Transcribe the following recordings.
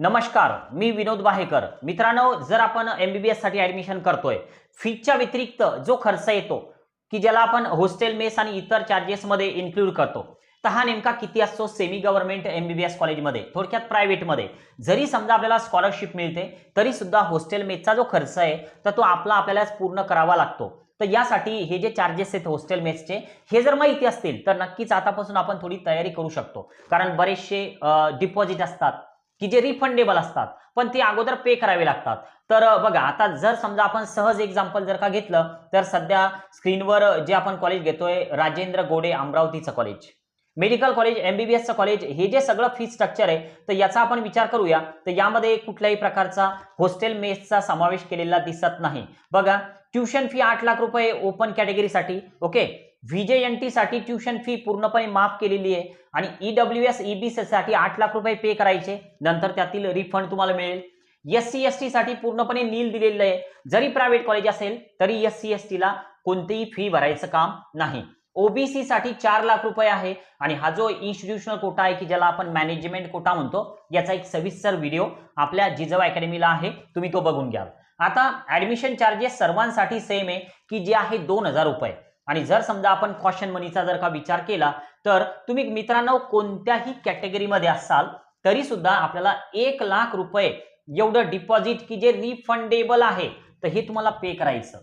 नमस्कार मी विनोद वाहेकर. मित्रांनो जर आपण एमबीबीएससाठी ऍडमिशन करतोय फीच्या व्यतिरिक्त जो खर्च येतो की ज्याला आपण हॉस्टेल मेस आणि इतर चार्जेसमध्ये इन्क्लूड करतो तर हा नेमका किती असतो सेमी गव्हर्नमेंट एमबीबीएस कॉलेजमध्ये थोडक्यात प्रायव्हेटमध्ये जरी समजा आपल्याला स्कॉलरशिप मिळते तरी सुद्धा हॉस्टेल मेसचा जो खर्च आहे तर तो आपला आपल्याला पूर्ण करावा लागतो. तर यासाठी हे जे चार्जेस आहेत हॉस्टेल मेसचे हे जर माहिती असतील तर नक्कीच आतापासून आपण थोडी तयारी करू शकतो. कारण बरेचसे डिपॉझिट असतात की जे रिफंडेबल असतात पण ते अगोदर पे करावे लागतात. तर बघा आता जर समजा आपण सहज एक्झाम्पल जर का घेतलं तर सध्या स्क्रीनवर जे आपण कॉलेज घेतोय राजेंद्र गोडे अमरावतीचं कॉलेज मेडिकल कॉलेज एमबीबीएसचं कॉलेज हे जे सगळं फी स्ट्रक्चर आहे तर याचा आपण विचार करूया. तर यामध्ये कुठल्याही प्रकारचा हॉस्टेल मेसचा समावेश केलेला दिसत नाही. बघा ट्युशन फी आठ लाख रुपये ओपन कॅटेगरीसाठी ओके व्हीजे साठी ट्युशन फी पूर्णपणे माफ केलेली आहे आणि ईडब्ल्यू एस ईबीसी साठी आठ लाख रुपये पे करायचे. नंतर त्यातील रिफंड तुम्हाला मिळेल. एस सी एस टी साठी पूर्णपणे नील दिलेलं आहे. जरी प्रायव्हेट कॉलेज असेल तरी एस सी एस टीला कोणतीही फी भरायचं काम नाही. ओबीसी साठी चार लाख रुपये आहे आणि हा जो इन्स्टिट्यूशनल कोटा आहे की ज्याला आपण मॅनेजमेंट कोटा म्हणतो याचा एक सविस्तर व्हिडिओ आपल्या जिजव अकॅडमीला आहे. तुम्ही तो बघून घ्याल. आता ऍडमिशन चार्जेस सर्वांसाठी सेम आहे की जे आहे दोन हजार रुपये. आणि जर समजा आपण कॉशन मनीचा जर का विचार केला तर तुम्ही मित्रांनो कोणत्याही कॅटेगरीमध्ये असाल तरी सुद्धा आपल्याला एक लाख रुपये एवढं डिपॉझिट की जे रिफंडेबल आहे तर हे तुम्हाला पे करायचं.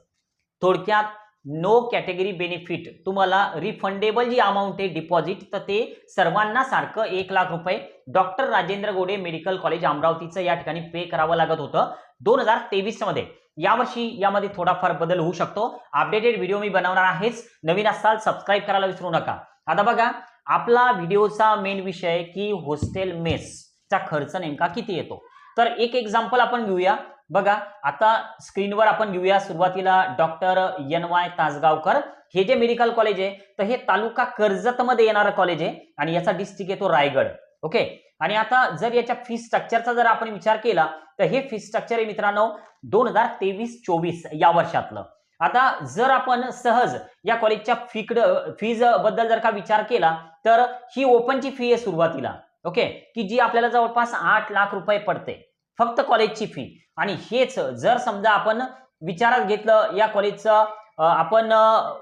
थोडक्यात नो कॅटेगरी बेनिफिट तुम्हाला रिफंडेबल जी अमाऊंट आहे डिपॉझिट तर ते सर्वांना सारखं एक लाख रुपये. Doctor Rajendra Gode medical college अमरावतीचं या ठिकाणी पे करावं लागत होतं. दोन हजार तेवीसमध्ये यावर्षी यामध्ये थोडाफार बदल होऊ शकतो. अपडेटेड व्हिडिओ मी बनवणार आहेच. नवीन असाल सबस्क्राईब करायला विसरू नका. आता बघा आपला व्हिडिओचा मेन विषय की हॉस्टेल मेसचा खर्च नेमका किती येतो? तर एक एक्झाम्पल आपण घेऊया. बघा आता स्क्रीनवर आपण घेऊया. सुरुवातीला डॉक्टर एन वाय तासगावकर. हे जे मेडिकल कॉलेज आहे तर हे तालुका कर्जत मध्ये येणारं कॉलेज आहे. आणि याचा डिस्ट्रिक्ट येतो रायगड. ओके आणि आता जर याच्या फी स्ट्रक्चरचा जर आपण विचार केला तर हे फी स्ट्रक्चर आहे मित्रांनो दोन हजार तेवीस चोवीस या वर्षातलं. आता जर आपण सहज या कॉलेजच्या फीकडं फीजबद्दल जर का विचार केला तर ही ओपनची फी आहे सुरुवातीला. ओके की जी आपल्याला जवळपास आठ लाख रुपये पडते. फक्त कॉलेजची फी आणि हेच जर समजा आपण विचारात घेतलं या कॉलेजचं आपण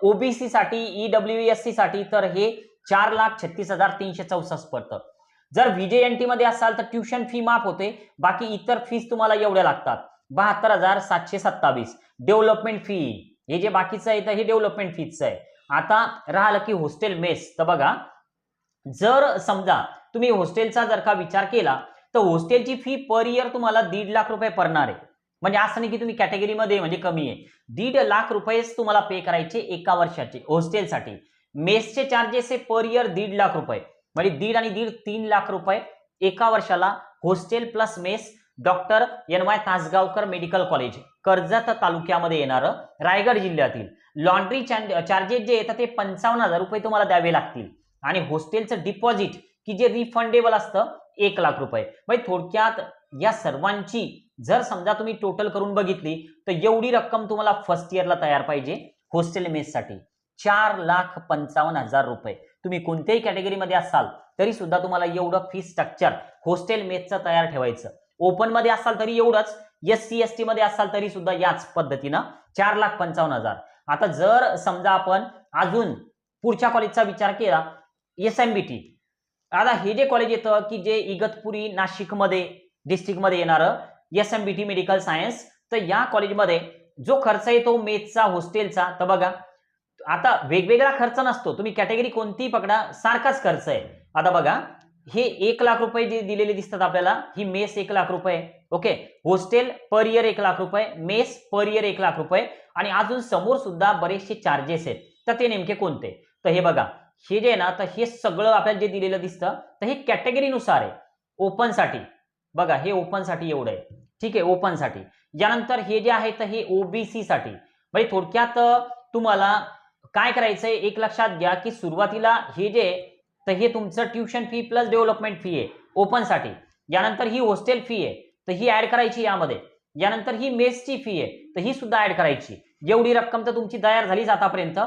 ओबीसी साठी ईडब्ल्यू एस सी साठी तर हे चार लाख छत्तीस हजार तीनशे चौसष्ट पडतं. जर व्हीजे मध्ये असाल तर ट्युशन फी माफ होते. बाकी इतर फीस तुम्हाला एवढ्या लागतात. बहात्तर हजार सातशे सत्तावीस. डेव्हलपमेंट फी हे जे बाकीचं आहे तर हे डेव्हलपमेंट फीचं आहे. आता राहिलं की हॉस्टेल मेस तर बघा जर समजा तुम्ही हॉस्टेलचा जर का विचार केला तर हॉस्टेलची फी पर इयर तुम्हाला दीड लाख रुपये पडणार आहे. म्हणजे असं नाही की तुम्ही कॅटेगरीमध्ये म्हणजे कमी आहे. दीड लाख रुपयेच तुम्हाला पे करायचे एका वर्षाचे हॉस्टेलसाठी मेसचे चार्जेस हे पर इयर दीड लाख रुपये. म्हणजे दीड आणि दीड तीन लाख रुपये एका वर्षाला hostel plus mess doctor N Y Tasgaonkar medical college Karjat तालुक्यामध्ये येणारं रायगड जिल्ह्यातील. लॉन्ड्री चार्जेस जे येतात ते पंचावन्न हजार रुपये तुम्हाला द्यावे लागतील. आणि हॉस्टेलचं डिपॉझिट की जे रिफंडेबल असतं एक लाख रुपये. म्हणजे थोडक्यात या सर्वांची जर समजा तुम्ही टोटल करून बघितली तर एवढी रक्कम तुम्हाला फर्स्ट इयरला तयार पाहिजे हॉस्टेल मेससाठी चार लाख पंचावन्न हजार रुपये. तुम्ही कोणत्याही कॅटेगरीमध्ये असाल तरी सुद्धा तुम्हाला एवढं फी स्ट्रक्चर हॉस्टेल मेसचं तयार ठेवायचं. ओपनमध्ये असाल तरी एवढंच एस सी एस टी मध्ये असाल तरी सुद्धा याच पद्धतीनं चार लाख पंचावन्न हजार. आता जर समजा आपण अजून पुढच्या कॉलेजचा विचार केला एस एम बी टी आता हे जे कॉलेज येतं की जे इगतपुरी नाशिकमध्ये डिस्ट्रिक्टमध्ये येणारं S M B T medical science तर या कॉलेजमध्ये जो खर्च येतो मेथचा हॉस्टेलचा तर बघा आता वेगवेगळा खर्च नसतो. तुम्ही कॅटेगरी कोणतीही पकडा सारखाच खर्च आहे. आता बघा हे एक लाख रुपये जे दिलेले दिसतात आपल्याला. ही मेस एक लाख रुपये ओके? हॉस्टेल पर इयर एक लाख रुपये मेस पर इयर एक लाख रुपये आणि अजून समोर सुद्धा बरेचसे चार्जेस आहेत. तर ते नेमके कोणते? तर हे बघा हे जे आहे ना तर हे सगळं आपल्याला जे दिलेलं दिसतं तर हे कॅटेगरीनुसार आहे. ओपनसाठी बघा हे ओपनसाठी एवढं आहे. ठीक आहे ओपनसाठी यानंतर हे जे आहे तर हे ओबीसी साठी. म्हणजे थोडक्यात तुम्हाला काय करायचंय? एक लक्षात घ्या की सुरुवातीला हे जे तर हे तुमचं tuition fee plus development fee आहे ओपनसाठी. यानंतर ही हॉस्टेल फी आहे तर ही ऍड करायची यामध्ये. यानंतर ही मेसची फी आहे तर ही सुद्धा ऍड करायची. एवढी रक्कम तर तुमची तयार झालीच आतापर्यंत.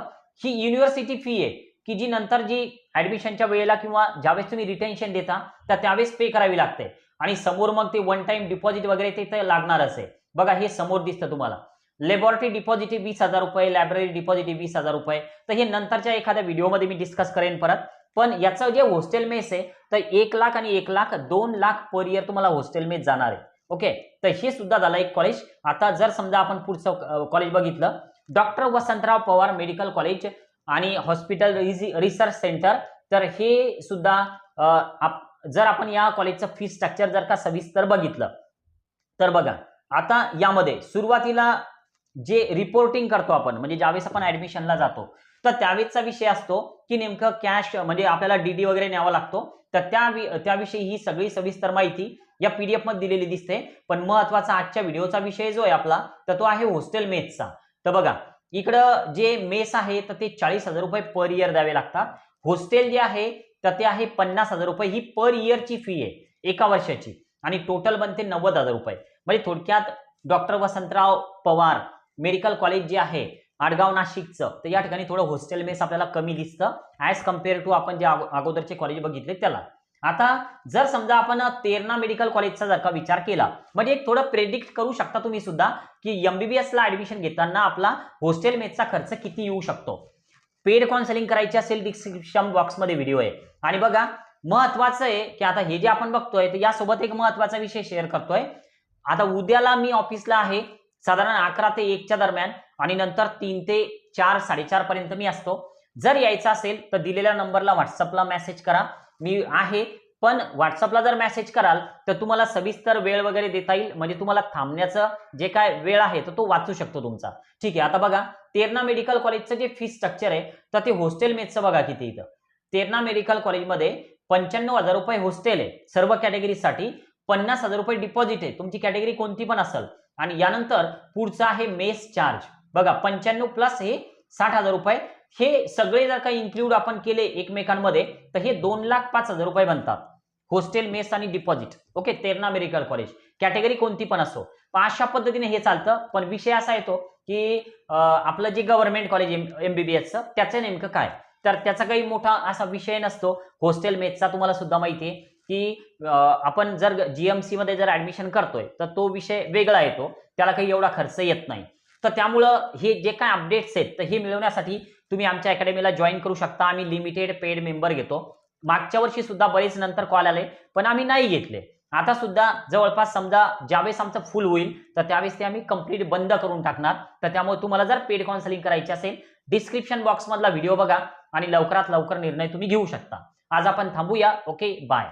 ही युनिव्हर्सिटी फी आहे की जी नंतर जी ऍडमिशनच्या वेळेला किंवा ज्यावेळेस तुम्ही रिटेन्शन देता तर त्यावेळेस पे करावी लागते. आणि समोर मग ते वन टाइम डिपॉझिट वगैरे ते लागणारच आहे. बघा हे समोर दिसतं तुम्हाला. लेबॉरेटरी डिपॉझिट वीस हजार रुपये लायब्ररी डिपॉझिट वीस हजार रुपये. तर हे नंतरच्या एखाद्या व्हिडिओमध्ये मी डिस्कस करेन परत. पण याचं जे हॉस्टेल मेस आहे तर एक लाख आणि एक लाख दोन लाख पर इयर तुम्हाला हॉस्टेल मेस जाणार आहे. ओके तर हे सुद्धा झालं एक कॉलेज आता जर समजा आपण पुढचं कॉलेज बघितलं doctor Vasantrao Pawar medical college आणि हॉस्पिटल रिसर्च सेंटर तर हे सुद्धा आप- जर आपण या कॉलेजचं फी स्ट्रक्चर जर का सविस्तर बघितलं तर बघा आता यामध्ये सुरुवातीला जे रिपोर्टिंग करतो आपण म्हणजे ज्यावेळेस आपण ऍडमिशनला जातो तर त्यावेळेसचा विषय असतो की नेमकं कॅश म्हणजे आपल्याला डीडी वगैरे न्यावा लागतो. तर त्या त्याविषयी ही सगळी सविस्तर माहिती या पीडीएफमध्ये दिलेली दिसते. पण महत्त्वाचा आजच्या व्हिडिओचा विषय जो आहे आपला तर तो आहे हॉस्टेल मेसचा तर बघा इकडं जे मेस आहे तर ते चाळीस हजार रुपये पर इयर द्यावे लागतात. हॉस्टेल जे आहे तर ते आहे पन्नास हजार रुपये. ही पर इयरची फी आहे एका वर्षाची. आणि टोटल बनते नव्वद हजार रुपये. म्हणजे थोडक्यात doctor Vasantrao Pawar medical college जे आहे आडगाव नाशिकचं तर या ठिकाणी थोडं हॉस्टेल मेस आपल्याला कमी दिसतं ॲज कंपेअर टू आपण जे अगोदरचे कॉलेज बघितले त्याला. आता जर समजा आपण तेरणा मेडिकल कॉलेजचा जर का विचार केला म्हणजे एक थोडं प्रेडिक्ट करू शकता तुम्ही सुद्धा की एमबीबीएस ला ऍडमिशन घेताना आपला हॉस्टेल मेसचा खर्च किती येऊ शकतो. पेड काउन्सिलिंग करायची असेल डिस्क्रिप्शन बॉक्समध्ये व्हिडिओ आहे. आणि बघा महत्वाचं आहे की आता हे जे आपण बघतोय तर यासोबत एक महत्त्वाचा विषय शेअर करतोय. आता उद्याला मी ऑफिसला आहे साधारण अकरा ते एकच्या दरम्यान आणि नंतर तीन ते चार साडेचार पर्यंत मी असतो. जर यायचं असेल तर दिलेल्या नंबरला व्हॉट्सअपला मेसेज करा. मी आहे पण व्हॉट्सअपला जर मेसेज कराल तर तुम्हाला सविस्तर वेळ वगैरे देता येईल. म्हणजे तुम्हाला थांबण्याचं जे काय वेळ आहे तर तो वाचू शकतो तुमचा. ठीक आहे आता बघा. तेरणा मेडिकल कॉलेजचं जे फी स्ट्रक्चर आहे तर ते हॉस्टेल मेसचं बघा किती इथं. तेरणा मेडिकल कॉलेजमध्ये पंच्याण्णव हजार रुपये हॉस्टेल आहे सर्व कॅटेगरीसाठी पन्नास हजार रुपये डिपॉझिट आहे. तुमची कॅटेगरी कोणती पण असेल. आणि यानंतर पुढचा आहे मेस चार्ज बघा पंच्याण्णव प्लस हे साठ हजार रुपये. हे सगळे जर काही इन्क्लूड आपण केले एकमेकांमध्ये तर हे दोन लाख पाच हजार रुपये बनतात. हॉस्टेल मेस आणि deposit okay Terna medical college category कोणती पण असो. पण अशा पद्धतीने हे चालतं. पण विषय असा येतो की आपलं जे गव्हर्नमेंट कॉलेज एमबीबीएसचं त्याचं नेमकं काय? तर त्याचा काही मोठा असा विषय नसतो. हॉस्टेल मेसचा तुम्हाला सुद्धा माहिती आहे. की आपण जर जीएमसी मध्ये जर ऍडमिशन करतोय तर तो विषय वेगळा येतो. त्याला काही एवढा खर्च येत नाही. तर त्यामुळं हे जे काय अपडेट्स आहेत तर हे मिळवण्यासाठी तुम्ही आमच्या अकॅडमीला जॉईन करू शकता. आम्ही लिमिटेड पेड मेंबर घेतो. मागच्या वर्षी सुद्धा बरेच नंतर कॉल आले पण आम्ही नाही घेतले. आता सुद्धा जवळपास समजा ज्यावेळेस आमचं फुल होईल तर त्यावेळेस ते आम्ही कंप्लीट बंद करून टाकणार. तर त्यामुळे तुम्हाला जर पेड काउन्सिलिंग करायची असेल डिस्क्रिप्शन बॉक्समधला व्हिडिओ बघा आणि लवकरात लवकर निर्णय तुम्ही घेऊ शकता. आज आपण थांबूया. Okay bye